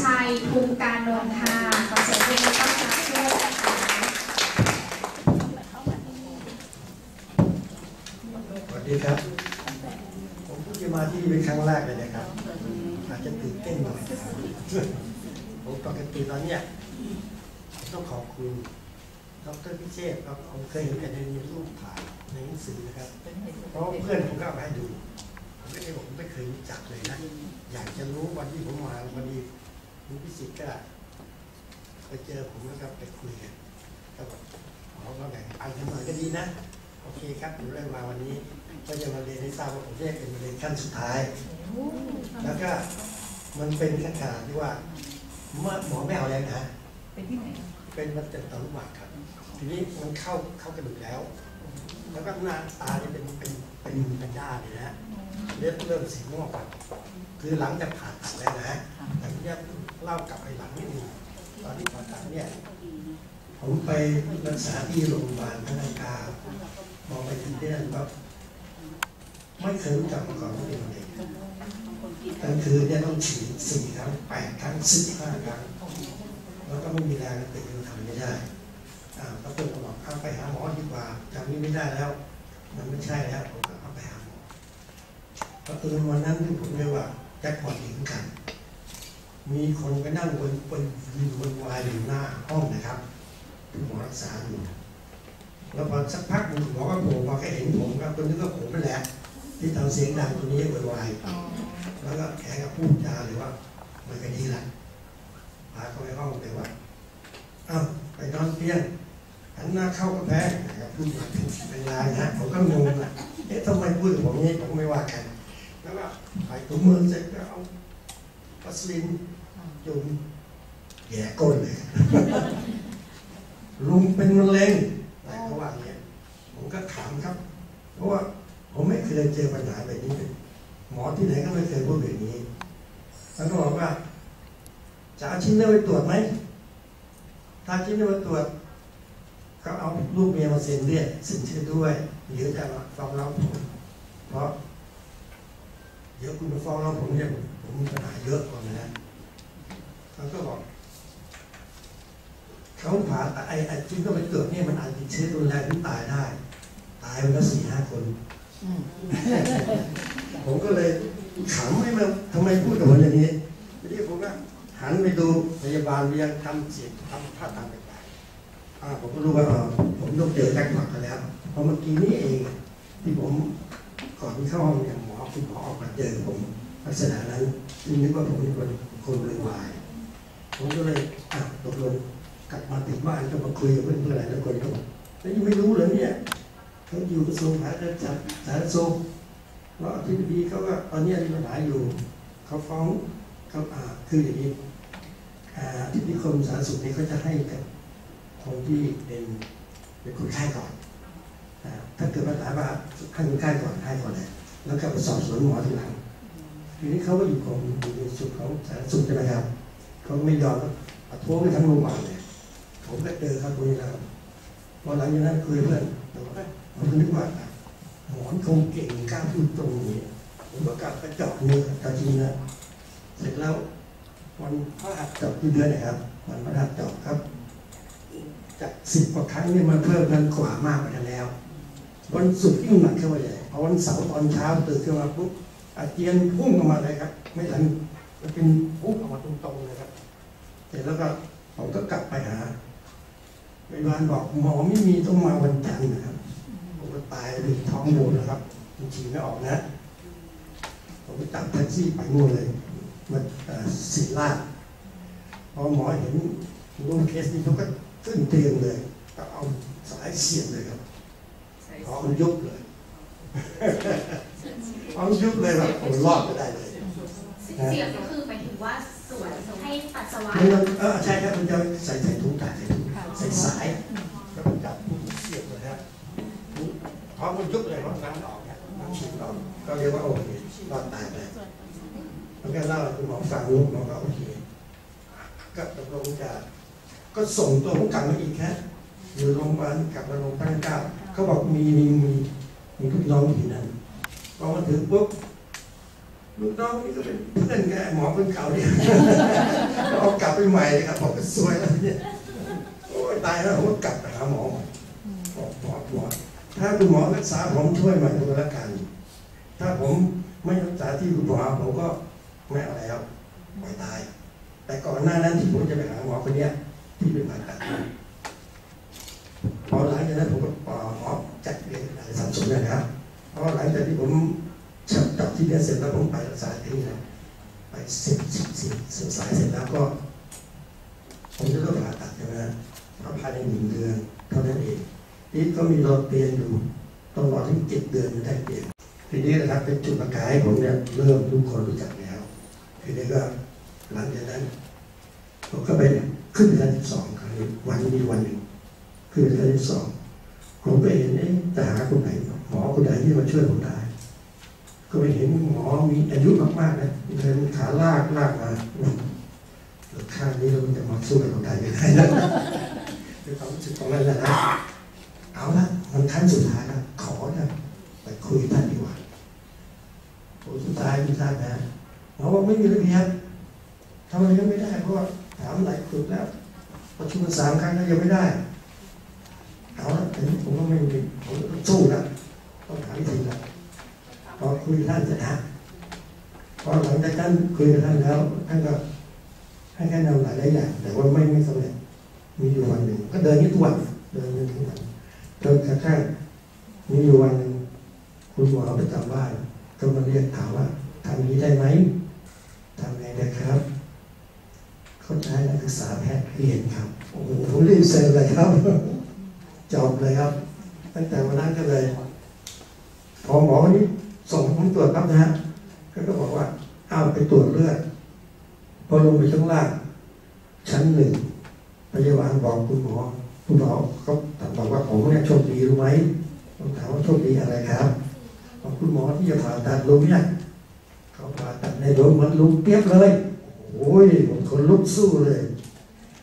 ชัยภูมิการนนท์ค่ะขอเสียงปรบมือต้อนรับด้วยนะคะสวัสดีครับ ผมเพิ่งจะมาที่นี่เป็นครั้งแรกเลยนะครับ อาจจะตื่นเต้นหน่อยนะครับผมปกติตอนเนี้ยต้องขอบคุณดรพิเชษครับผมเคยเห็นแต่ในรูปถ่ายในหนังสือนะครับ เพราะเพื่อนผมก็เอามาให้ดู ผมก็เลยบอกผมไม่เคยรู้จักเลยนะ อยากจะรู้วันที่ผมมาวันนี้ คุณพิสิทธิ์ก็ไปเจอผมแล้วก็ไปคุยกันก็บอกอ๋อก็แบ่งไปกันหน่อยก็ดีนะโอเคครับผมเลยมาวันนี้ ก็จะมาเรียนให้ทราบว่าผมเรียกเป็นมะเร็งขั้นสุดท้าย แล้วก็มันเป็นขนาดที่ว่าเมื่อหมอไม่เอาแล้วนะเป็นที่ไหนเป็นมะเร็งต่อมลูกหมากครับ ทีนี้มันเข้าเข้ากระดูกแล้ว แล้วก็หน้าตาเนี่ยเป็นเป็นเป็นเป็นด้านเลยนะเลือดเริ่มสีม่วงก่อนคือหลังจากผ่าตัดแล้วนะแต่ที่จะ เล่ากลับไปหลังนิดนึงตอนที่ผ่าตัดเนี่ยผมไปรักษาที่โรงพยาบาลพนักามองไปที่นั่นแบบไม่เคยรู้จักมาก่อนว่าเป็นเร็งกลางคืนเนี่ยต้องฉีดสี่ครั้งแปดครั้งสิบห้าครั้งแล้วก็ไม่มีแรงตื่นทำไม่ได้อ่าก็เพื่อนก็บอกเอาไปหาหมอดีกว่าจำนี้ไม่ได้แล้ว มันไม่ใช่แล้วผมก็เอาไปหาหมอพอตื่นวันนั้นที่ผมเรียกว่าแจ็คพอตถึงกัน มีคนไปนั่งบนบนยืนบนวายอยู่หน้าห้องนะครับหมอรักษาอยู่แล้วพอสักพักหนึ่งหมอก็โผล่มาแค่เห็นผมครับคนนึกว่าผมนั่นแหละ ที่ทำเสียงดังตัวนี้ววายแล้วก็แกก็พูดจาเลยว่า มันก็ดีละพาเขาไปห้องเลยว่าเอ้าไปนอนเตียงหันหน้าเข้ากระแพงนะครับพูดแบบเป็นลายนะผมก็งงนะเอ๊ะทำไมพูดผมนี้ผมไม่ว่ากันแล้วก็ใส่ถุงมือเสร็จก็เอา พัสลินจุ่มแย่ก้นเลยลุงเป็นมะเร็งอะไรเขาว่างเงี้ยผมก็ถามครับ เพราะว่าผมไม่เคยเจอปัญหาแบบนี้เลยหมอที่ไหนก็ไม่เคยพูดแบบนี้แล้วก็บอกว่าจะเอาชิ้นเนื้อไปตรวจไหมถ้าชิ้นเนื้อไปตรวจ ก็เอาลูกเมียมาเซ็นเรียกสินเชื่อด้วยเดี๋ยวจะฟ้องร้องผมเพราะเดี๋ยวคุณมาฟ้องร้องผมเนี่ย ผมผมมีปัญหาเยอะกว่านั้นนะเขาก็บอกเขาผ่าตัดไอ้ไอ้ชิ้นเนื้อไปตรวจเนี่ยมันอาจติดเชื้อรุนแรงถึงตายได้ ตายไปแล้วสี่ห้าคน ผมก็เลยขำให้มันทำไมพูดกับผมอย่างนี้ทีนี้ผมก็หันไปดูพยาบาลเรียงทำเสียงทำท่าทางแปลกๆอ่าผมก็รู้ว่าอ๋อผมต้องเจอแจ็คพอตกันแล้วเพราะเมื่อกี้นี้เอง ที่ผมก่อนที่เข้าห้องเนี่ยหมอคุณหมอออกมาเจอผม ลักษณะนั้นซึ่งนึกว่าผมเป็นคนคนรวยวายผมก็เลยอะตกลงกลับมาติดบ้านก็มาคุยกับเพื่อนๆหลายคนก็บอกแล้วยังไม่รู้เลยเนี่ยเขาอยู่กระทรวงสาธารณสุขสาธารณสุขแล้วอธิบดีเขาก็ตอนนี้มีปัญหาอยู่เขาฟ้องเขาอ่าคืออย่างนี้อ่าที่นิคมสาธารณสุขนี่เขาจะให้กับคนที่เป็นเป็นคนไข้ก่อนถ้าเกิดปัญหาว่าให้คนไข้ก่อนให้ก่อนเลยแล้วก็ไปสอบสวนหมอทีหลัง ทีนี้เขาก็อยู่ของอยู่ในสุดของสาธารณสุขใช่ไหมครับเขาไม่ยอมประท้วงไปทั้งโรงพยาบาลเลยผมก็เจอครับคุยแล้วพอหลังจากนั้นคุยเพื่อนผมก็ผมก็นึกว่าหมอนคงเก่งกล้าพูดตรงนี้ผมก็กลับไปเจาะเนื้อตาจริงนะเสร็จแล้ววันพระหัสเจาะที่เดือนนะครับวันพระหัสเจาะครับจากสิบกว่าครั้งเนี่ยมันเพิ่มกันกว่ามากไปแล้ว วันศุกร์ยิ่งหนักเข้าไปใหญ่พอวันเสาร์ตอนเช้าตื่นขึ้นมาปุ๊บ อาเจียนพุ่งออกมาเลยครับ ไม่ทันมันเป็นพุ่งออกมาตรงๆเลยครับ เสร็จแล้วก็ผมก็กลับไปหาพยาบาลบอกหมอไม่มีต้องมาวันจันทร์นะครับผมก็ตายเลยท้องโมนะครับมันฉี่ไม่ออกนะผมก็จับแท็กซี่ไปนู่นเลยมันเอ่อศิลาชพอหมอเห็นรูปเคสนี้เขาก็ขึ้นเตียงเลยก็เอาสายเสียบเลยครับพอมันยุบเลย พอมันยุบเลยแบบผมรอดไม่ได้เลยเสียงก็คือหมายถึงว่าสวนให้ปัสสาวะไมันมันเออใช่ครับมันจะใส่ใส่ถุงตาใส่ถุงใส่สายแล้วมันจับเสียบเลยครับพอมันยุบเลยเพราน้ำออกเนี่ยน้ำฉีดออกก็เรียกว่าโอเครอดตายไปมันก็เล่าคุณหมอฟังลูกหมอก็โอเคก็ตกลงจะก็ส่งตัวผมกลับมาอีกแค่อยู่โรงพยาบาลกลับมาโรงพยาบาลเก้าเขาบอกมีมีมีมีลูกน้องอยู่ที่นั่น อมาถึงปุ๊บลูกน้องนี่ก็เป็นเพื่อนแกหมอคนเก่าเนี่ยใหม่เลยครับผมก็สวยแล้วเนี่ยโอ้ยตายแล้วผมก็กลับไปหาหมอใหม่บอกหมอหมอถ้าคุณหมอรักษาผมช่วยใหม่ก็แล้วกัน ถ้าผมไม่รักษาที่คุณหมอผมก็ไม่เอาแล้วปล่อยตาย แต่ก่อนหน้านั้นที่ผมจะไปหาหมอคนเนี้ยที่เป็นผ่าตัดพอหลังจากนั้นผมก็ปอหมอจัดเรียนอะไรสับสนนะครับ พราะหลังจากที่ผมจับจับที่เรียเสร็จแล้วผมไปรักษาที่นี่นะไปเสร็จสิบสิบศึกษาเสร็จแล้วก็ผมจะต้องผ่าตัดใช่ไหมเพราะภายในหนึ่งเดือนเท่านั้นเองนี่ก็มีรอเตียนอยู่ต้องรอถึงเจ็ดเดือนถึงได้เตียนทีนี้นะครับเป็นจุดประกายผมเนี่ยเริ่มทุกคนรู้จักแล้วทีนี้ก็หลังจากนั้นผมก็ไปขึ้นชั้นที่สองครั้งวันมีวันหนึ่งขึ้นชั้นที่สองผมไปเห็นเอ๊ะจะหาคนไหนหมอคนไหน ที่มาช่วยผมได้ ก็ไปเห็นหมอมีอายุมากๆนะเดินขาลากลากมาข้างนี้เราจะมาสู้กับคนไทยไม่ได้นะด้วยความรู้สึกตรงนั้นแหละนะเอาละมันขั้นสุดท้ายแล้วขอนะไปคุยท่านดีกว่าโอ้สุดท้ายสุดท้ายนะหมอบอกไม่มีระเบียบทำไมยังไม่ได้เพราะถามหลายจุดแล้วประชุมสามครั้งแล้วยังไม่ได้ เอาละผมก็ไม่มีผมก็ต้องสู้นะ ต้องหาวิธีละพอคุยกับท่านเสร็จนะพอหลังจากนั้นคุยกับท่านแล้วท่านก็ให้แค่แนวหลายหลายอย่าง แต่ว่าไม่ไม่สำเร็จมีอยู่วันหนึ่งก็เดินนี้ทุกวันเดินนี้ทุกวันจนกระทั่งมีอยู่วันหนึ่งคุณหมอประจำบ้านก็มาเรียกถามว่าทำอย่างนี้ได้ไหมทำไงได้ครับเขาใช้นักศึกษาแพทย์เรียนครับโอ้โหผมรีบเซ็นเลยครับจบเลยครับ ตั้งแต่วันนั้นก็เลย พอหมอนี้ส่งผมตรวจปั๊บนะฮะก็ก็บอกว่าอ้าวไปตรวจเลือดพอลงไปข้างล่าง ชั้นหนึ่งพยาบาลบอกคุณหมอคุณหมอเขาบอกว่าผมเนี่ยโชคดีรู้ไหมผมถามว่าโชคดีอะไรครับบอกคุณหมอที่จะผ่าตัดลุงเนี่ยเขาผ่าตัดในโรงมันลุงเปียบเลยโอ้ยผมคนลุกสู้เลย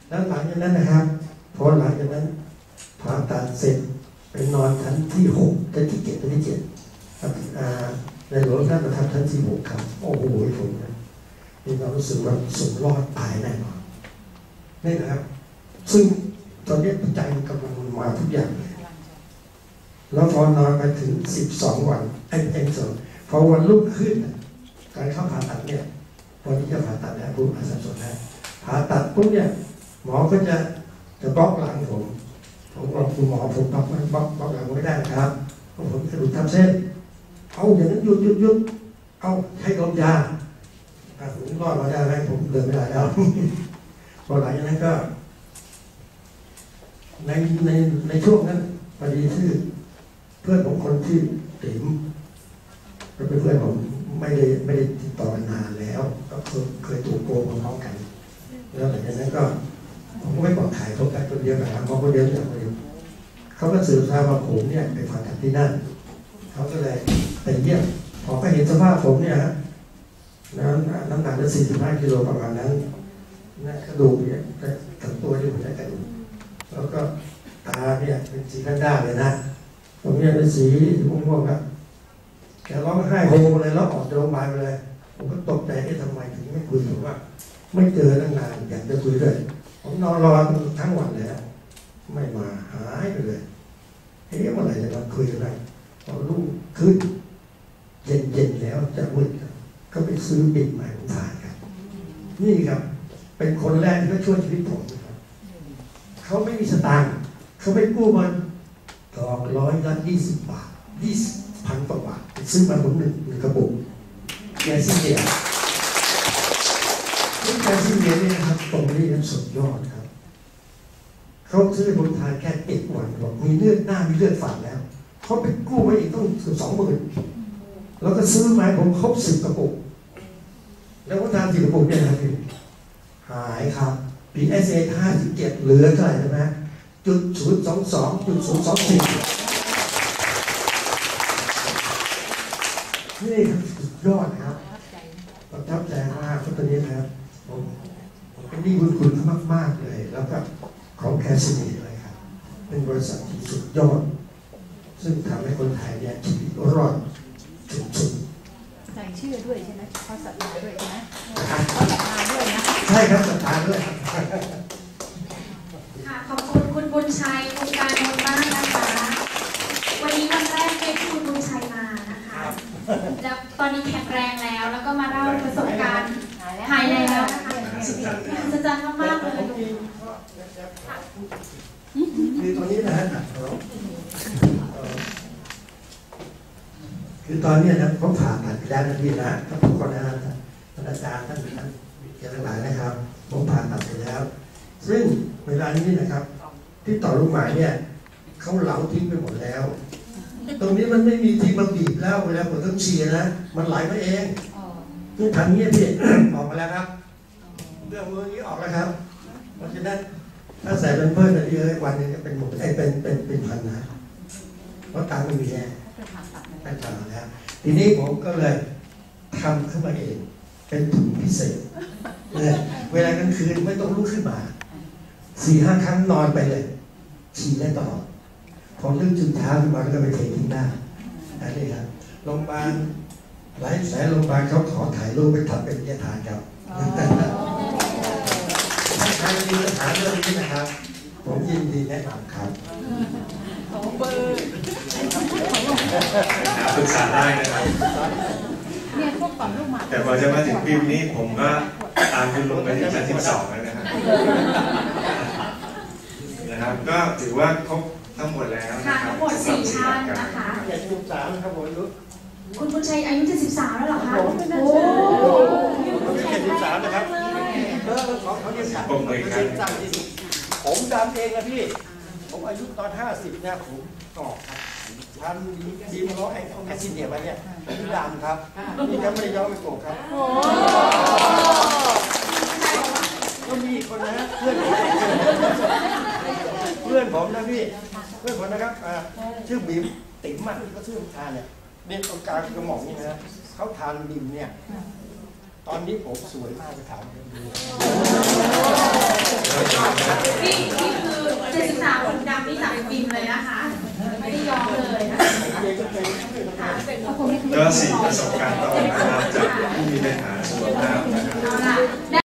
แล้วหลังจากนั้นนะครับพอหลังจากนั้นผ่าตัดเสร็จไปนอนชั้นที่หกชั้นที่เจ็ดชั้นที่เจ็ด ในหลวงท่านประทับชั้นที่หกครับโอ้โหผมนะมีความรู้สึกว่าสมรอดตายแน่นอนนี่นะครับ ซึ่งตอนนี้ใจมันกำลังมาทุกอย่างเลยแล้วพอนอนไปถึงสิบสองวันไอ้ไอ้สองพอวันรุ่งขึ้นน่ะการเข้าผ่าตัดเนี่ยวันที่จะผ่าตัดแล้วผู้ผ่าตัดส่วนแรกผ่าตัดปุ๊บเนี่ยหมอก็จะจะบล็อกหลังผมผมบอกคุณหมอผมบล็อกไม่บล็อกบล็อกหลังไม่ได้นะครับเพราะผมกระดูกทับเส้น เอาอย่างนั้นหยุดหยุดหยุดเอาให้ดมยาอะผมรอดมาได้ไหมผมเดินไม่ได้แล้วพอหลังจากนั้นก็ ในในในช่วงนั้นพอดีที่อเพื่อนผมคนที่ติ๋มก็เป็นเพื่อนผมไม่ได้ไม่ได้ติดต่อกันนานแล้ว ก็เคยเคยถูกโกงพร้อมกัน แล้วหลังจากนั้นก็ผมก็ไม่ปลอดภัยเขากันคนเดียวนะครับเพราคนเดียวอย่างคนเดียวเขาก็สืบทราบว่าผมเนี่ยเป็นผ่าตัดที่นั่นเขาก็เลย ไปเยี่ยมก็เห็นสภาพผมเนี่ยฮะน้ำน้ำหนักจะสี่สิบห้ากิโลประมาณนั้นนะกระดูกเนี่ยทั้งตัวที่ผมได้กระดูกแล้วก็ตาเนี่ยเป็นสีด้านๆเลยนะผมเนี่ยเป็นสีม่วงๆครับแกร้องไห้โฮเลยแล้วออกจากโรงพยาบาลไปเลย ผมก็ตกใจที่ทำไมถึงไม่คุยผมว่า ไม่เจอตั้งนานอยากจะคุยด้วยผมนอนรอทั้งวันเลยไม่มาหายไปเลยเฮ้ยเมื่อไหร่จะมาคุยกันได้พอรุ่งขึ้น เย็นๆแล้วจะมืดก็ไปซื้อบิดใหม่ผมถ่ายครับ นี่ครับ เป็นคนแรกที่เขาช่วยชีวิตผมนะครับเขาไม่มีสตางค์เขาไปกู้มาดอกร้อยละยี่สิบบาทยี่สิบพันกว่าบาทซื้อมาผมหนึ่งหนึ่งกระปุกแกซิเดียนี่แกซิเดียเนี่ยนะครับตรงนี้นั้นสุดยอดครับเขาซื้อให้ผมทานแค่เอ็ดวันบอกมีเลือดหน้ามีเลือดฝาดแล้วเขาไปกู้มาอีกต้องสองหมื่น แล้วก็ซื้อไม้ผมครบสิบกระปุก แล้วก็ทานสิบกระปุกเนี่ยนะครับพี่หายครับ PSA ห้าสิบเจ็ดเหลือเท่าไหร่ใช่ไหมจุดศูนย์สองสองจุดศูนย์สองสี่นี่ครับสุดยอดนะครับประทับใจมากเพราะตอนนี้นะครับผมผมเป็นนี้บุญคุณมากมากเลย แล้วก็ของแคสซีเลยครับ เป็นบริษัทที่สุดยอด ซึ่งทำให้คนไทยเนี่ยชีวิตรอด ชื่อด้วยใช่ไหมเขาศรัทธาด้วยใช่ไหมๆนะครับเขาศรัทธาด้วยนะใช่ครับสถานด้วยครับค่ะขอบคุณคุณบุญชัยคุณการนนท์มากนะคะ วันนี้วันแรกที่คุณบุญชัยมานะคะแล้วตอนนี้แข็งแรงแล้ว แล้วก็มาเล่าประสบการณ์หายแล้วนะคะอัศจรรย์มากๆเลยคือตอนนี้นะฮะเอ่อ คือตอนเนี้ยนะผมผ่าตัดไปแล้วนะพี่นะท่านทุกคนนะท่านอาจารย์ท่านท่านวิทยาทั้งหลายนะครับผมผ่าตัดไปแล้ว ซึ่งเวลานี้นะครับ ที่ต่อลูกหมายเนี่ยเขาเหลาทิ้งไปหมดแล้ว ตรงนี้มันไม่มีที่มาบีบแล้ว เวลาผมต้องเชียร์นะมันไหลมาเองนี่ทำเงี้ยพี่ออกมาแล้วครับเรื่องมือนี้ออกแล้วครับเพราะฉะนั้นถ้าใส่เป็นเพิ่มเยอะวันนึงจะเป็นหมดไอ้เป็นเป็นเป็นพันนะเพราะตังค์ไม่มีแน่ ได้ผ่าแล้ว ทีนี้ผมก็เลยทำขึ้นมาเอง เป็นถุงพิเศษเนี่ยเวลากลางคืนไม่ต้องลุกขึ้นมาสี่ห้าครั้งนอนไปเลยฉี่ได้ตลอดพอเรื่องจุดเช้าขึ้นมาก็ไปเททิ้งหน้าอันนี้ครับโรงพยาบาลหลายแสนโรงพยาบาลเขาขอถ่ายรูปไปทำเป็นวิทยาทานครับถ้าใครมีปัญหาเรื่องนี้นะครับ ผมยินดีแนะนำครับหา ปรึกษาได้นะครับเนี่ยพวกก่อนลูกหมาแต่พอจะมาถึงพิมพ์นี้ผมก็ตามคุณลงไปที่ชั้นที่สองแล้วนะครับนะครับ ก็ถือว่าครบทั้งหมดแล้วค่ะนะครัทั้บงหมดสี่ชั้นนะคะเจ็ดสิบสามครับผมรู้คุณบุญชัยอายุ 73 แล้วเหรอคะ โอ้ผมเจ็ดสิบสามนะครับเออของเขาเนี่ยสั่งปมมือครับสั่งที่สุดผมดำเองนะพี่ ผมอายุตอนห้าสิบเนี่ยผมกรอกครับ ทำดีมล้อไอ้แอซิเดียมาเนี่ยผมดำครับนี่ก็ไม่ได้ย้อมไปโกกครับก็มีอีกคนนะเพื่อนผมเพื่อนผมนะพี่เพื่อนผมนะครับอ่าชื่อบิมติ๋มอะก็ชื่อทานเนี่ยเนี่ยตรงกลางกระหม่อมนี่นะเขาทานบิมเนี่ยตอนนี้ผมสวยมากไปถามกันดูนี่นี่คือ73คนดำนี่จากฟิล์มเลยนะคะ ไม่ได้ยอมเลยนะคะก็สี่ประสบการณ์ตรงนะครับจากผู้มีปัญหาสุขภาพนะครับเล่ะ